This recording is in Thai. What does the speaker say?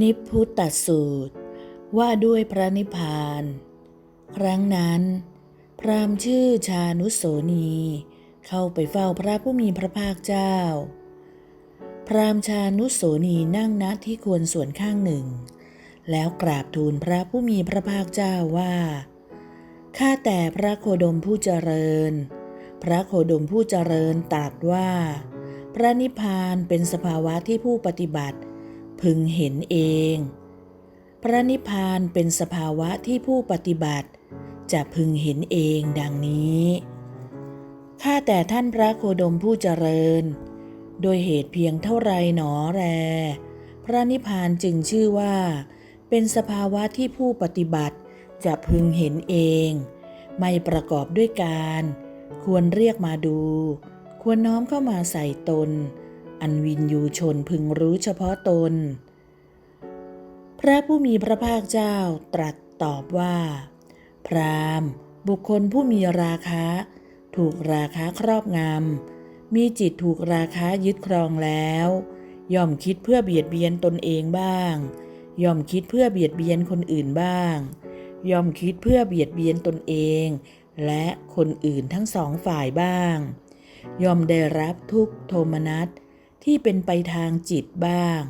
นิพพุตตสูตร ว่าด้วยพระนิพพาน ครั้งนั้น พรามชื่อชานุโสนี เข้าไปเฝ้าพระผู้มีพระภาคเจ้า พรามชานุโสนีนั่งณที่ควรส่วนข้างหนึ่ง แล้วกราบทูลพระผู้มีพระภาคเจ้าว่าข้าแต่พระโคดมผู้เจริญ พระโคดมผู้เจริญตรัสว่า พระนิพพานเป็นสภาวะที่ผู้ปฏิบัติ พึงเห็นเอง พระนิพพานเป็นสภาวะที่ผู้ปฏิบัติ จะพึงเห็นเองดังนี้ข้าแต่ท่านพระโคดมผู้เจริญ โดยเหตุเพียงเท่าไรหนอแร พระนิพพานจึงชื่อว่า เป็นสภาวะที่ผู้ปฏิบัติจะพึงเห็นเอง ไม่ประกอบด้วยการ ควรเรียกมาดู ควรน้อมเข้ามาใส่ตน อันวินยูชนพึงรู้เฉพาะตน พระผู้มีพระภาคเจ้าตรัสตอบว่า พรามบุคคลผู้มีราคะ ถูกราคะครอบงำมีจิตถูกราคะยึดครองแล้ว ย่อมคิดเพื่อเบียดเบียนตนเองบ้าง ย่อมคิดเพื่อเบียดเบียนคนอื่นบ้าง ย่อมคิดเพื่อเบียดเบียนตนเอง และคนอื่นทั้งสองฝ่ายบ้าง ย่อมได้รับทุกโทมนัส ที่เป็นไปทางจิตบ้าง